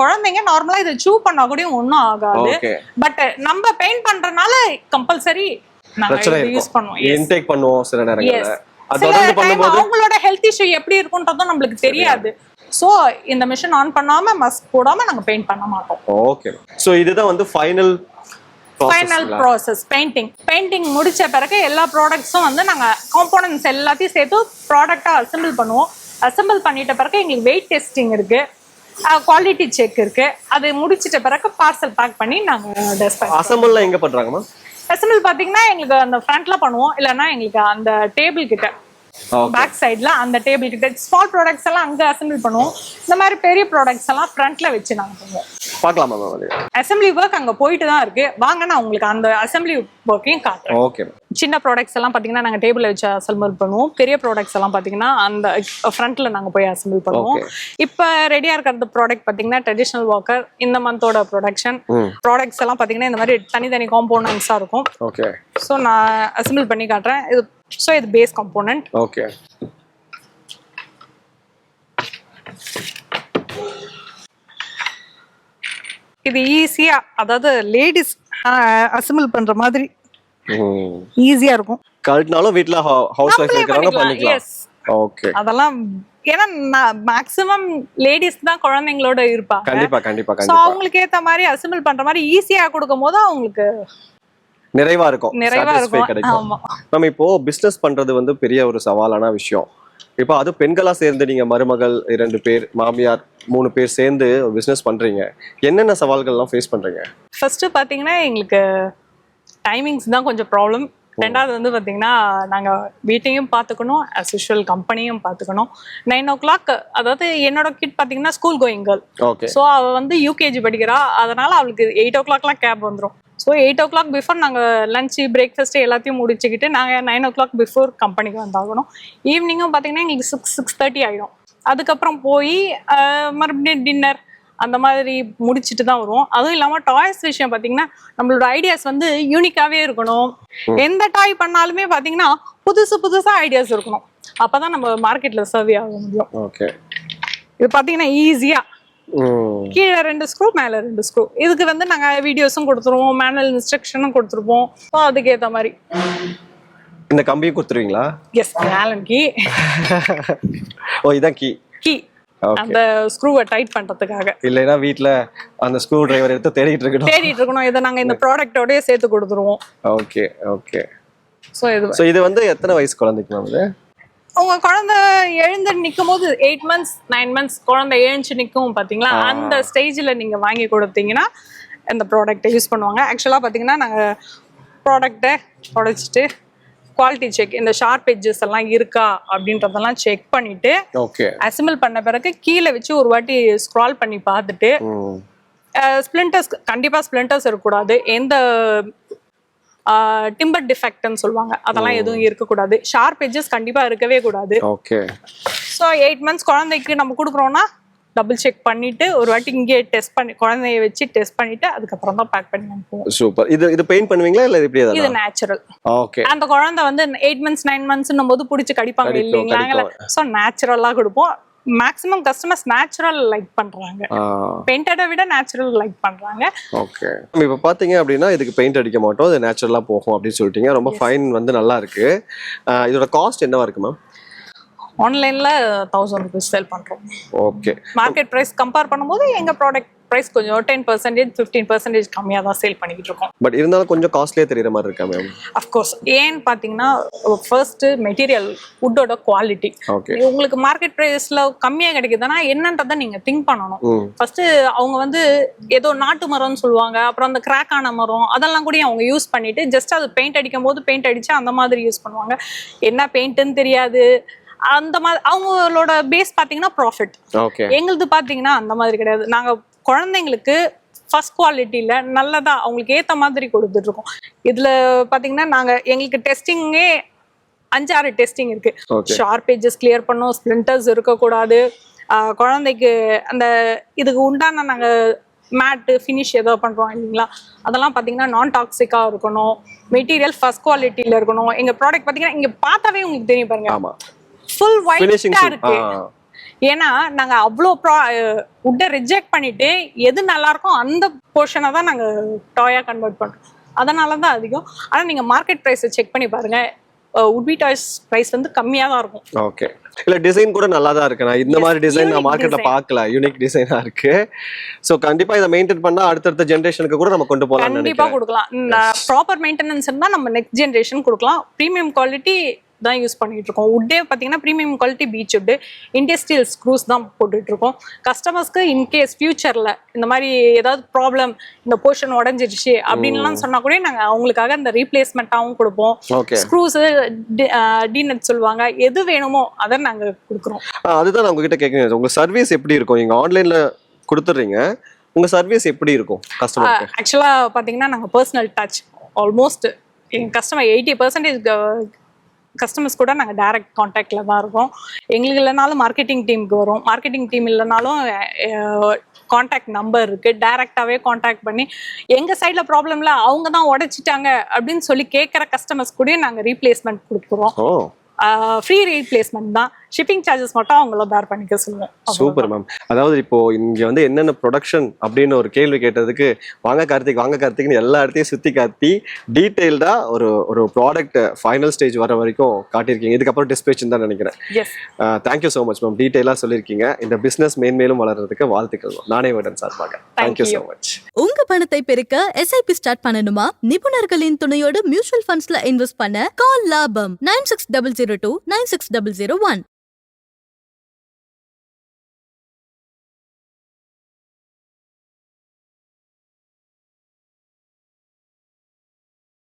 A: குழந்தைங்க நார்மலா இதை சூ பண்ணா கூட ஒன்றும் ஆகாது. பட் நம்ம பெயிண்ட் பண்றதுனால கம்பல்சரி
C: பிரச்சனை
A: யூஸ் பண்ணுவோம்.
C: இன்டேக் பண்ணுவோம் சில நேரங்கள்ல.
A: அவங்களோட ஹெல்த் இஷ்யூ எப்படி இருக்குன்றதும் நம்மளுக்கு தெரியாது. சோ இந்த மிஷின் ஆன் பண்ணாம மஸ்க் போடாம நாங்க பெயிண்ட் பண்ண மாட்டோம்.
C: ஓகே சோ இதுதான் வந்து final
A: final process painting painting முடிச்ச பிறகு எல்லா ப்ராடக்ட்ஸும் வந்து நாங்க காம்போனன்ட்ஸ் எல்லாத்தையும் சேர்த்து ப்ராடக்டா அசெம்பிள் பண்ணுவோம். அசெம்பிள் பண்ணிட்ட பிறகு எங்களுக்கு வெயிட் டெஸ்டிங் இருக்கு. குவாலிட்டி செக் இருக்கு. அது முடிச்சிட்ட பிறகு பார்சல் பேக் பண்ணி நாங்க
C: அசம்பிள்ல எங்க பண்றாங்க மேம்
A: அசெம்பிள் பாத்தீங்கன்னா எங்களுக்கு அந்த ஃப்ரண்ட்ல பண்ணுவோம். இல்லைன்னா எங்களுக்கு அந்த டேபிள் கிட்ட. பேக் சைடுல அந்த டேபிள் கிட்ட ஸ்மால் ப்ராடக்ட்ஸ் எல்லாம் அங்க அசெம்பிள் பண்ணுவோம். இந்த மாதிரி பெரிய ப்ராடக்ட்ஸ் எல்லாம் ஃப்ரண்ட்ல வச்சு நாங்க பண்ணுவோம்.
C: பார்க்கலாமா மேம்
A: அசெம்பிளி ஒர்க் அங்க போயிட்டு தான் இருக்கு. வாங்க நான் உங்களுக்கு அந்த அசெம்பிளி ஒர்க்கையும் காட்டுறேன்.
C: ஓகே
A: சின்ன ப்ராடக்ட்ஸ் எல்லாம் பாத்தீங்கன்னா நாங்க டேபிள்ல வச்சு அசெம்பிள் பண்ணுவோம். பெரிய ப்ராடக்ட்ஸ் எல்லாம் பாத்தீங்கன்னா அந்த ஃப்ரண்ட்ல நாங்க போய் அசெம்பிள் பண்ணுவோம். இப்ப ரெடியா இருக்கிற ப்ராடக்ட் பாத்தீங்கன்னா ட்ரெடிஷனல் வாக்கர் இந்த மந்தோட ப்ரொடக்ஷன் ப்ராடக்ட்ஸ் எல்லாம் பாத்தீங்கன்னா இந்த மாதிரி தனித்தனி காம்போனன்ட்ஸா இருக்கும்.
C: ஓகே
A: ஸோ நான் அசெம்பிள் பண்ணி காட்டுறேன். இது ஸோ இது பேஸ் காம்போனன்ட்
C: ஓகே
A: இது ஈஸியா அதாவது லேடிஸ் அசெம்பிள் பண்ற மாதிரி ஈஸியா இருக்கும்.
C: கழட்டினாலும் வீட்ல ஹவுஸ்
A: நம்மளே
C: இருக்கிறவங்க
A: பண்ணிக்கலாம்.
C: ஓகே
A: அதெல்லாம் ஏன்னா மேக்ஸிமம் லேடிஸ் தான் குழந்தைங்களோட இருப்பாங்க.
C: கண்டிப்பா கண்டிப்பா
A: அவங்களுக்கு ஏத்த மாதிரி அசெம்பிள் பண்ற மாதிரி ஈஸியா கொடுக்கும் போது அவங்களுக்கு
C: நிறைவா இருக்கும்.
A: நிறைவா இருக்கும்.
C: கிடைக்கும். நம்ம இப்போ பிசினஸ் பண்றது வந்து பெரிய ஒரு சவாலான விஷயம். இப்போ அது பெண்களா சேர்ந்து நீங்க மருமகள் இரண்டு பேர் மாமியார் மூணு பேர் சேர்ந்து பிசினஸ் பண்றீங்க. என்னென்ன சவால்கள்லாம் ஃபேஸ் பண்றீங்க?
A: ஃபர்ஸ்ட் பாத்தீங்கன்னா எங்களுக்கு டைமிங்ஸ் தான் கொஞ்சம் ப்ராப்ளம் ரெண்டாவது வந்து பாத்தீங்கன்னா நாங்க வீட்டையும் பார்த்துக்கணும் அஸ் யூஷுவல் கம்பெனியும் பார்த்துக்கணும். நைன் ஓ கிளாக் அதாவது என்னோட கிட் பாத்தீங்கன்னா school going girl
C: okay
A: so அவ வந்து யூகேஜி படிக்கிறா. அதனால அவளுக்கு எயிட் ஓ கிளாக்லாம் கேப் வந்துடும் ஸோ எயிட் ஓ கிளாக் பிஃபோர் நாங்கள் லஞ்சு பிரேக்ஃபாஸ்ட் எல்லாத்தையும் முடிச்சுக்கிட்டு நாங்கள் நைன் ஓ கிளாக் பிஃபோர் கம்பெனிக்கு வந்தாகணும். ஈவினிங்கும் பார்த்தீங்கன்னா எங்களுக்கு சிக்ஸ் சிக்ஸ் தேர்ட்டி ஆகிடும் அதுக்கப்புறம் போய் மறுபடியும் டின்னர் அந்த மாதிரி முடிச்சுட்டு தான் வருவோம். அதுவும் இல்லாமல் டாய்ஸ் விஷயம் பார்த்தீங்கன்னா நம்மளோட ஐடியாஸ் வந்து யூனிக்காகவே இருக்கணும். எந்த டாய் பண்ணாலுமே பார்த்தீங்கன்னா புதுசு புதுசாக ஐடியாஸ் இருக்கணும். அப்போ தான் நம்ம மார்க்கெட்டில் சர்வே ஆக முடியும்.
C: ஓகே
A: இது பார்த்தீங்கன்னா ஈஸியாக கீழே ரெண்டு ஸ்க்ரூ மேலே ரெண்டு ஸ்க்ரூ இதுக்கு வந்து நாங்கள் வீடியோஸும் கொடுத்துருவோம் மேனுவல் இன்ஸ்ட்ரக்ஷனும் கொடுத்துருப்போம். ஸோ அதுக்கேற்ற மாதிரி.
C: இந்த கம்பியும் கொடுத்துருவீங்களா?
A: S Alan key.
C: ஓ இதான் கீ.
A: கீ. அந்த ஸ்க்ரூவை டைட் பண்ணுறதுக்காக
C: இல்லைன்னா வீட்ல அந்த ஸ்க்ரூ டிரைவர் எடுத்து தேடிட்டு இருக்கணும்.
A: தேடிட்டு இருக்கணும். இதை நாங்கள் இந்த ப்ராடக்டோடய சேர்த்து கொடுத்துருவோம்.
C: ஓகே ஓகே
A: ஸோ இது
C: ஸோ இது வந்து எத்தனை வயசு குழந்தைக்கு மேம் இது?
A: உங்க குழந்தை எழுந்து நிற்கும் போது எயிட் மந்த்ஸ் நைன் மந்த்ஸ் குழந்தை எழுந்து நிற்கும் பார்த்தீங்களா அந்த ஸ்டேஜில் நீங்கள் வாங்கி கொடுத்தீங்கன்னா இந்த ப்ராடக்ட்டை யூஸ் பண்ணுவாங்க. ஆக்சுவலாக பார்த்தீங்கன்னா நாங்கள் ப்ராடக்டை உடைச்சிட்டு குவாலிட்டி செக் இந்த ஷார்ப் எட்ஜஸ் எல்லாம் இருக்கா அப்படின்றதெல்லாம் செக் பண்ணிட்டு
C: ஓகே
A: அசம்பிள் பண்ண பிறகு கீழே வச்சு ஒரு வாட்டி ஸ்க்ரால் பண்ணி பார்த்துட்டு ஸ்பிளிண்டர்ஸ் கண்டிப்பாக ஸ்பிளிண்டர்ஸ் இருக்கக்கூடாது. எந்த டிம்பர் டிஃபெக்ட்னு சொல்லுவாங்க. அதெல்லாம் எதுவும் இருக்கக்கூடாது. ஷார்ப் எட்ஜஸ் கண்டிப்பாக இருக்கவே கூடாது.
C: ஓகே.
A: ஸோ எயிட் மந்த்ஸ் குழந்தைக்கு நம்ம கொடுக்குறோம்னா டபுள் செக் பண்ணிட்டு ஒரு வாட்டி இங்கே டெஸ்ட் பண்ணி குழந்தைய வச்சு டெஸ்ட் பண்ணிட்டு அதுக்கப்புறம் தான் பேக் பண்ணி அனுப்புவோம்.
C: சூப்பர் இது இது பெயிண்ட் பண்ணுவீங்களா இல்ல இப்படி
A: இது நேச்சுரல்
C: ஓகே.
A: அந்த குழந்தை வந்து எயிட் மந்த்ஸ் நைன் மந்த்ஸ்னும் போது பிடிச்சி கடிப்பாங்க இல்லைங்களா? ஸோ நேச்சுரலாக கொடுப்போம். மேக்ஸிமம் கஸ்டமர்ஸ் நேச்சுரல் லைக் பண்றாங்க. பெயிண்டடை விட நேச்சுரல் லைக் பண்றாங்க.
C: ஓகே இப்போ பார்த்தீங்க அப்படின்னா இதுக்கு பெயிண்ட் அடிக்க மாட்டோம். இது நேச்சுரலாக போகும் அப்படின்னு சொல்லிட்டீங்க. ரொம்ப ஃபைன் வந்து நல்லா இருக்கு. இதோட காஸ்ட் என்னவா இருக்கு மேம்
A: ஆன்லைன்ல தௌசண்ட் ருபீஸ் செல் பண்றோம்.
C: ஓகே
A: மார்க்கெட் ப்ரைஸ் கம்பேர் பண்ணும்போது எங்க ப்ராடக்ட் ப்ரைஸ் கொஞ்சம் டென் பர்சன்டேஜ் ஃபிஃப்டீன் பர்சன்டேஜ் கம்மியாக தான் சேல் பண்ணிக்கிட்டு இருக்கோம்.
C: பட் இருந்தாலும் கொஞ்சம் காஸ்ட்லியே தெரியுற மாதிரி இருக்கா மேம்
A: அஃப்கோர்ஸ் ஏன்னு பார்த்தீங்கன்னா ஃபர்ஸ்ட் மெட்டீரியல் வுட்டோட குவாலிட்டி உங்களுக்கு மார்க்கெட் ப்ரைஸ்ல கம்மியாக கிடைக்குதுன்னா என்னன்றதை நீங்க திங்க் பண்ணணும்.
C: ம்.
A: ஃபர்ஸ்ட் அவங்க வந்து ஏதோ நாட்டு மரம்னு சொல்லுவாங்க அப்புறம் அந்த கிராக் ஆன மரம் அதெல்லாம் கூட அவங்க யூஸ் பண்ணிட்டு ஜஸ்ட் அது பெயிண்ட் அடிக்கும் போது பெயிண்ட் அடிச்சு அந்த மாதிரி யூஸ் பண்ணுவாங்க. என்ன பெயிண்ட்னு தெரியாது. அந்த மாதிரி அவங்களோட பேஸ் பார்த்தீங்கன்னா ப்ராஃபிட் எங்களுது பார்த்தீங்கன்னா அந்த மாதிரி கிடையாது. நாங்க குழந்தைங்களுக்கு ஃபர்ஸ்ட் குவாலிட்டியில நல்லதா அவங்களுக்கு ஏத்த மாதிரி கொடுத்துட்டு இருக்கோம். இதுல பாத்தீங்கன்னா நாங்க எங்களுக்கு டெஸ்டிங்கே அஞ்சாறு டெஸ்டிங் இருக்கு.
C: ஓகே
A: ஷார்ப் எஜஸ் கிளியர் பண்ணும் ஸ்பிளிண்டர்ஸ் இருக்கக்கூடாது. குழந்தைக்கு அந்த இதுக்கு உண்டான நாங்க மேட்டு ஃபினிஷ் ஏதோ பண்றோம் இல்லைங்களா? அதெல்லாம் பார்த்தீங்கன்னா நான் டாக்ஸிக்காக இருக்கணும். மெட்டீரியல் ஃபர்ஸ்ட் குவாலிட்டியில் இருக்கணும். எங்க ப்ராடக்ட் பார்த்தீங்கன்னா இங்க பார்த்தாவே உங்களுக்கு தெரியும் பாருங்க. ஃபுல்
C: ஃபினிஷிங்
A: ஒயிட்டா இருக்கு. ஏன்னா நாங்க அவ்வளோ ப்ரா உட்டை ரிஜெக்ட் பண்ணிட்டு எது நல்லா இருக்கோ அந்த போர்ஷனை தான் நாங்க டாயா கன்வெர்ட் பண்றோம். அதனால தான் அதிகம். ஆனா நீங்க மார்க்கெட் ப்ரைஸை செக் பண்ணி பாருங்க. உட்பி டாய்ஸ் ப்ரைஸ் வந்து கம்மியா தான் இருக்கும்.
C: ஓகே இல்ல டிசைன் கூட நல்லா தான் இருக்கு. நான் இந்த மாதிரி டிசைன் நான்
A: design.
C: பார்க்கல. யூனிக் டிசைனா இருக்கு. சோ கண்டிப்பா இதை மெயின்டைன் பண்ணா அடுத்தடுத்த ஜெனரேஷனுக்கு கூட நம்ம கொண்டு போகலாம்னு
A: கண்டிப்பா கொடுக்கலாம். ப்ராப்பர் மெயின்டெனன்ஸ் இருந்தா நம்ம நெக்ஸ்ட் ஜென்ரேஷன் கொடுக்கலாம். ப்ரீமியம் குவாலிட்டி தான் யூஸ் பண்ணிட்டு இருக்கோம் உட்டே பார்த்தீங்கன்னா premium quality beech wood industrial screws தான் போட்டுட்டு இருக்கோம் கஸ்டமர்ஸ்க்கு இன்கேஸ் ஃபியூச்சர்ல இந்த மாதிரி ஏதாவது ப்ராப்ளம் இந்த போர்ஷன் உடஞ்சிருச்சு அப்படின்லாம் சொன்னா கூட நாங்க அவங்களுக்காக இந்த ரீப்ளேஸ்மெண்ட்டாகவும் கொடுப்போம். ஸ்க்ரூஸ் டீனட் சொல்லுவாங்க. எது வேணுமோ அதை நாங்க கொடுக்குறோம்.
C: அதுதான் நான் உங்ககிட்ட கேட்குறேன். உங்க சர்வீஸ் எப்படி இருக்கும்? நீங்க ஆன்லைன்ல கொடுத்துட்றீங்க. உங்க சர்வீஸ் எப்படி இருக்கும் கஸ்டமருக்கு
A: ஆக்சுவலாக பார்த்தீங்கன்னா நாங்கள் பர்சனல் டச் ஆல்மோஸ்ட் எங்கள் கஸ்டமர் எயிட்டி பர்சன்டேஜ் கஸ்டமர்ஸ் கூட நாங்கள் டைரக்ட் காண்டாக்டில் தான் இருக்கோம். எங்களுக்கு இல்லைனாலும் மார்க்கெட்டிங் டீமுக்கு வரும். மார்க்கெட்டிங் டீம் இல்லைனாலும் காண்டாக்ட் நம்பர் இருக்குது டைரெக்டாகவே காண்டாக்ட் பண்ணி எங்கள் சைடில் ப்ராப்ளம்ல அவங்க தான் உடைச்சிட்டாங்க அப்படின்னு சொல்லி கேட்குற கஸ்டமர்ஸ் கூட நாங்கள் ரீப்ளேஸ்மெண்ட் கொடுக்குறோம். ஃப்ரீ ரீப்ளேஸ்மெண்ட் தான். ஷிப்பிங் சார்ஜஸ் மட்டும் அவங்கள பேர் பண்ணிக்க சொல்லுவோம்
C: சூப்பர் மேம் அதாவது இப்போ இங்க வந்து என்னென்ன ப்ரொடக்ஷன் அப்படின்னு ஒரு கேள்வி கேட்டதுக்கு வாங்க கார்த்திக் வாங்க கார்த்திக்னு எல்லா இடத்தையும் சுத்தி காட்டி டீட்டெயில்டா ஒரு ஒரு ப்ராடக்ட் ஃபைனல் ஸ்டேஜ் வர வரைக்கும் காட்டியிருக்கீங்க. இதுக்கப்புறம் டிஸ்பேச் தான் நினைக்கிறேன்.
A: Yes
C: thank you so much ma'am டீட்டெயிலாக சொல்லியிருக்கீங்க. இந்த பிசினஸ் மேன்மேலும் வளர்றதுக்கு வாழ்த்துக்கள். நானே வேடன் சார்பாக. தேங்க்யூ ஸோ மச்
B: உங்க பணத்தை பெருக்க எஸ்ஐபி ஸ்டார்ட் பண்ணணுமா? நிபுணர்களின் துணையோடு மியூச்சுவல் ஃபண்ட்ஸ்ல இன்வெஸ்ட் பண்ண கால் லாபம் nine six double zero two nine six double zero one